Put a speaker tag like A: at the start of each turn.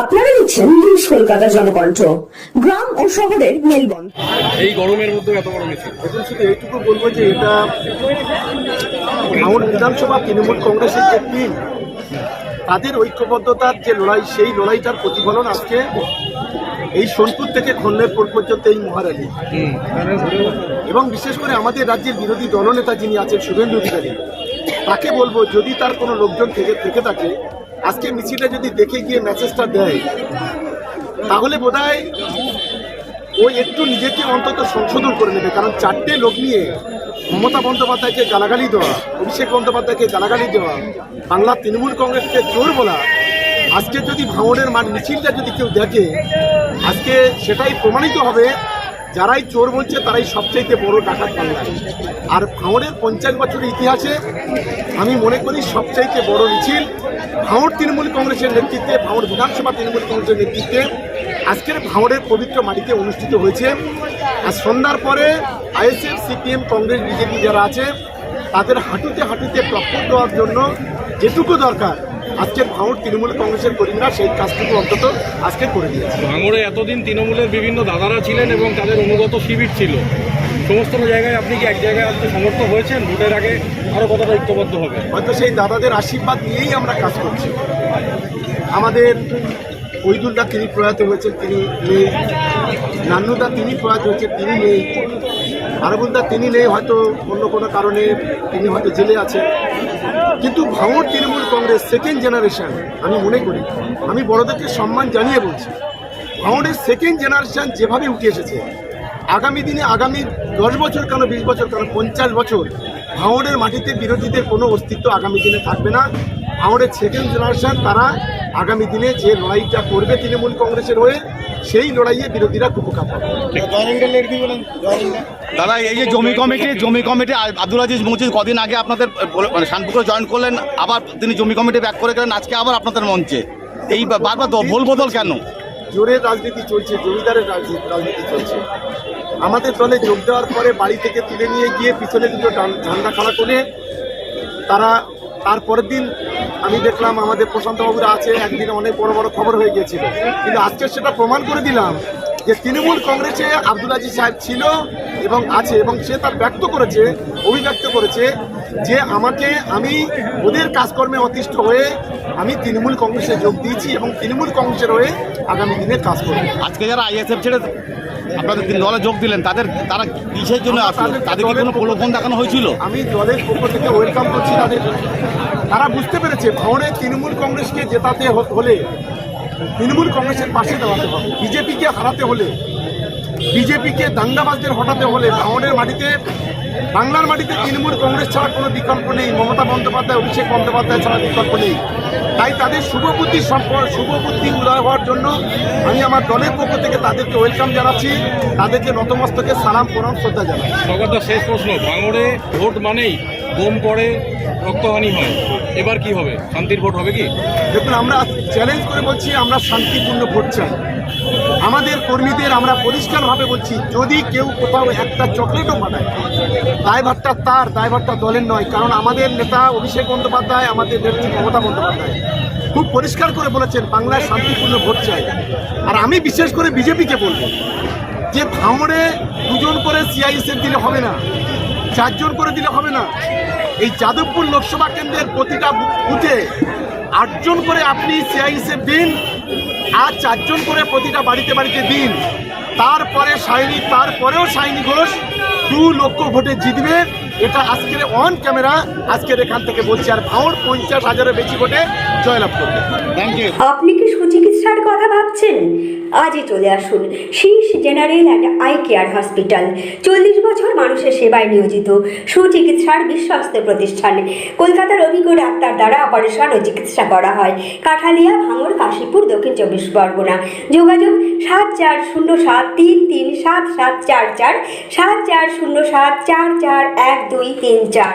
A: আপনারা দেখছেন নিউজ কলকাতা জনকণ্ঠ গ্রাম ও শহরের মেলবন্ধ
B: এই গরমের মধ্যে এত বড় মিছিল
C: এখন শুধু এইটুকু বলব যে এটা ভাঙড় বিধানসভা তৃণমূল কংগ্রেসের যে টিম তাদের ঐক্যবদ্ধতার যে লড়াই সেই লড়াইটার প্রতিফলন আজকে এই সোনপুর থেকে খন্ডেরপুর পর্যন্ত এই মহারালী এবং বিশেষ করে আমাদের রাজ্যের বিরোধী দলনেতা যিনি আছেন, শুভেন্দু অধিকারী, তাকে বলব, যদি তার কোনো লোকজন থেকে থেকে থাকে, আজকে মিছিলটা যদি দেখে গিয়ে মেসেজটা দেয়, তাহলে বোধহয় ও একটু নিজেকে অন্তত সংশোধন করে নেবে। কারণ চারটে লোক নিয়ে মমতা বন্দ্যোপাধ্যায়কে গালাগালি দেওয়া, অভিষেক বন্দ্যোপাধ্যায়কে গালাগালি দেওয়া বাংলা তৃণমূল কংগ্রেসকে জোর বলা আজকে যদি ভাঙড়ের মান মিছিলটা যদি কেউ দেখে, আজকে সেটাই প্রমাণিত হবে, যারাই চোর বলছে তারাই সবচাইতে বড় ডাকাত বাংলায়। আর ভাঙড়ের পঞ্চাশ বছরের ইতিহাসে আমি মনে করি সবচাইতে বড় মিছিল ভাঙড় তৃণমূল কংগ্রেসের নেতৃত্বে ভাঙড় বিধানসভা তৃণমূল কংগ্রেসের নেতৃত্বে আজকের ভাঙড়ের পবিত্র মাটিতে অনুষ্ঠিত হয়েছে। আর সন্ধ্যার পরে আইএসএফ, সিপিএম, কংগ্রেস, বিজেপি যারা আছে, তাদের হাঁটুতে হাঁটুতে টক্কর দেওয়ার জন্য যেটুকু দরকার আজকের ভাঙড় তৃণমূল কংগ্রেসের কর্মীরা সেই কাজটুকু অন্তত আজকে করে দিয়েছে।
B: ভাঙড়ে এতদিন তৃণমূলের বিভিন্ন দাদারা ছিলেন এবং তাদের অনুগত শিবির ছিল। সমস্ত জায়গায় আপনি কি এক জায়গায় আজকে সমর্থ হয়েছেন? ভোটের আগে আরও কতটা ঐক্যবদ্ধ হবে?
C: হয়তো সেই দাদাদের আশীর্বাদ নিয়েই আমরা কাজ করছি। আমাদের ওইদুলদা তিনি প্রয়াত হয়েছেন তিনি নেই। নান্নুদা তিনি প্রয়াত হয়েছেন তিনি নেই। আরবুলদা তিনি নেই, হয়তো অন্য কোনো কারণে তিনি হয়তো জেলে আছেন। কিন্তু ভাঙড় তৃণমূল কংগ্রেস সেকেন্ড জেনারেশন আমি মনে করি, আমি বড়দেরকে সম্মান জানিয়ে বলছি ভাঙড়ের সেকেন্ড জেনারেশন যেভাবে উঠে এসেছে, আগামী দিনে, আগামী দশ বছর কেন, বিশ বছর কেন, পঞ্চাশ বছর ভাঙড়ের মাটিতে বিরোধীদের কোনো অস্তিত্ব আগামী দিনে থাকবে না। ভাঙড়ের সেকেন্ড জেনারেশন তারা আগামী দিনে যে লড়াইটা করবে তৃণমূল কংগ্রেসের হয়ে সেই লড়াইয়ে বিরোধীরা পাবে
D: দাদা এই যে জমি কমিটি জমি কমিটি আব্দুল আজিজ মজিদ কদিন আগে আপনাদের মানে জয়েন করলেন আবার তিনি জমি কমিটি ব্যাক করে গেলেন আজকে আবার আপনাদের মঞ্চে। এই বারবার ভুল বদল কেন?
C: জোরের রাজনীতি চলছে জমিদারের রাজনীতি রাজনীতি চলছে। আমাদের দলে যোগ দেওয়ার পরে বাড়ি থেকে তুলে নিয়ে গিয়ে পিছনে দুটো ঝান্ডা খাড়া করে তারা তারপরের দিন আমি দেখলাম আমাদের প্রশান্তবাবুরা আছে, একদিন অনেক বড় বড় খবর হয়ে গিয়েছিল। কিন্তু আজকে সেটা প্রমাণ করে দিলাম যে তৃণমূল কংগ্রেসে আব্দুল আজিজ সাহেব ছিল এবং আছে এবং সে তার ব্যক্ত করেছে, অভিব্যক্ত করেছে যে আমাকে আমি ওদের কাজকর্মে অতিষ্ঠ হয়ে আমি তৃণমূল কংগ্রেসে যোগ দিয়েছি এবং তৃণমূল কংগ্রেসের হয়ে আগামী দিনে কাজ করব।
D: আজকে যারা আইএসএফ ছেড়ে আপনাদের তিন দলে যোগ দিলেন তাদের তারা কিসের জন্য আসলো?
C: তাদের-
D: তাদের কি কোনো প্রলোভন দেখানো হয়েছিল?
C: আমি দলের পক্ষ থেকে ওয়েলকাম করছি তাদের। তারা বুঝতে পেরেছে ভাঙড়ে তৃণমূল কংগ্রেসকে জেতাতে হলে তৃণমূল কংগ্রেসের পাশে দাঁড়াতে হবে। বিজেপিকে হারাতে হলে বিজেপিকে দাঙ্গাবাজদের হটাতে হলে ভাঙড়ের মাটিতে বাংলার মাটিতে তৃণমূল কংগ্রেস ছাড়া কোনো বিকল্প নেই। মমতা বন্দ্যোপাধ্যায় অভিষেক বন্দ্যোপাধ্যায় ছাড়া বিকল্প নেই। তাই তাদের শুভবুদ্ধি সম্পর্ক শুভবুদ্ধি উদয় হওয়ার জন্য আমি আমার দলের পক্ষ থেকে তাদেরকে ওয়েলকাম জানাচ্ছি। তাদেরকে নতমস্তকে সালাম প্রণাম শ্রদ্ধা জানাচ্ছি।
B: সরকার শেষ প্রশ্ন ভাঙড়ে ভোট মানেই বোম পড়ে রক্তহানি হয়। এবার কি হবে? শান্তির ভোট হবে কি?
C: দেখুন আমরা চ্যালেঞ্জ করে বলছি আমরা শান্তিপূর্ণ ভোট চাই। আমাদের কর্মীদের আমরা পরিষ্কারভাবে বলছি, যদি কেউ কোথাও একটা চকলেটও পাঠায় দায়ভারটা তার, দায়ভারটা দলের নয়, কারণ আমাদের নেতা অভিষেক বন্দ্যোপাধ্যায়, আমাদের নেত্রী মমতা বন্দ্যোপাধ্যায়, খুব পরিষ্কার করে বলেছেন, বাংলায় শান্তিপূর্ণ ভোট চাই। আর আমি বিশেষ করে বিজেপিকে বলব যে, ভাঙড়ে দুজন করে সিআইএসএফ দিলে হবে না, চারজন করে দিলে হবে না। এই যাদবপুর লোকসভা কেন্দ্রের প্রতিটা বুথে আটজন করে আপনি সিআইএসএফ দিন আর চারজন করে প্রতিটা বাড়িতে বাড়িতে দিন। তারপরে সাইনি তারপরেও সাইনি ঘোষ দু লক্ষ ভোটে জিতবে। এটা আজকের অন ক্যামেরা আজকের এখান থেকে বলছি আর ভাঙড় পঞ্চাশ হাজারের বেশি ভোটে জয়লাভ করবে।
D: থ্যাংক ইউ
A: আপনি কি সুচিকিৎসার কথা ভাবছেন? আজই চলে আসুন। Shish general and eye care hospital চল্লিশ বছর মানুষের সেবায় নিয়োজিত। সুচিকিৎসার বিশ্বস্ত প্রতিষ্ঠান। কলকাতার অভিজ্ঞ ডাক্তার দ্বারা অপারেশন ও চিকিৎসা করা হয়। কাঠালিয়া ভাঙড় কাশীপুর দক্ষিণ চব্বিশ পরগনা। যোগাযোগ সাত চার শূন্য সাত তিন তিন সাত সাত চার চার। সাত চার শূন্য সাত চার চার এক দুই তিন চার।